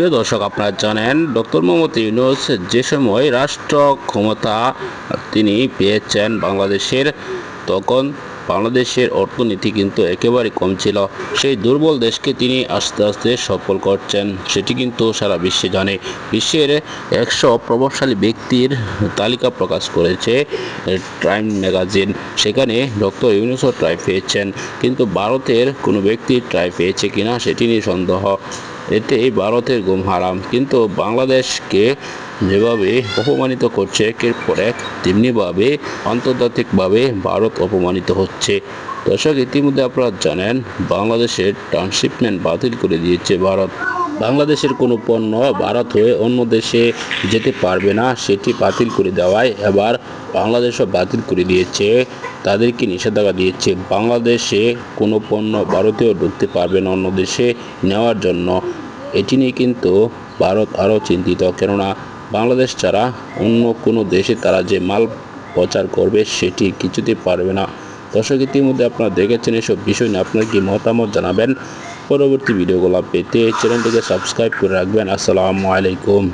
প্রিয় দর্শক, আপনারা জানেন, ডক্টর মোহাম্মদ ইউনুস যে সময় রাষ্ট্র ক্ষমতা তিনি পেয়েছেন বাংলাদেশের, তখন বাংলাদেশের অর্থনীতি কিন্তু একেবারে কম ছিল। সেই দুর্বল দেশকে তিনি আস্তে আস্তে সফল করছেন, সেটি কিন্তু সারা বিশ্বে জানে। বিশ্বের একশো প্রভাবশালী ব্যক্তির তালিকা প্রকাশ করেছে টাইম ম্যাগাজিন, সেখানে ডক্টর ইউনুসও ট্রাই পেয়েছেন, কিন্তু ভারতের কোনো ব্যক্তি ট্রাই পেয়েছে কিনা সেটি নিয়ে সন্দেহ। এতে এই ভারতের গুম হারাম। কিন্তু বাংলাদেশকে যেভাবে অপমানিত করছে, একের পর এক তেমনিভাবে আন্তর্জাতিকভাবে ভারত অপমানিত হচ্ছে। দর্শক, ইতিমধ্যে আপনারা জানেন, বাংলাদেশের ট্রান্সশিপমেন্ট বাতিল করে দিয়েছে ভারত। বাংলাদেশের কোনো পণ্য ভারত হয়ে অন্য দেশে যেতে পারবে না, সেটি বাতিল করে দেওয়ায় এবার বাংলাদেশও বাতিল করে দিয়েছে। তাদেরকে নিষেধাজ্ঞা দিয়েছে। বাংলাদেশে কোনো পণ্য ভারতেও ঢুকতে পারবে না অন্য দেশে নেওয়ার জন্য। এটি নিয়ে কিন্তু ভারত আরও চিন্তিত। কেননা বাংলাদেশ ছাড়া অন্য কোনো দেশে তারা যে মাল প্রচার করবে, সেটি কিছুতে পারবে না। দর্শক, ইতিমধ্যে আপনারা দেখেছেন এসব বিষয় নিয়ে। আপনার কি মতামত জানাবেন? পরবর্তী ভিডিওগুলো পেতে চ্যানেলটিকে সাবস্ক্রাইব করে রাখবেন। আসসালামু আলাইকুম।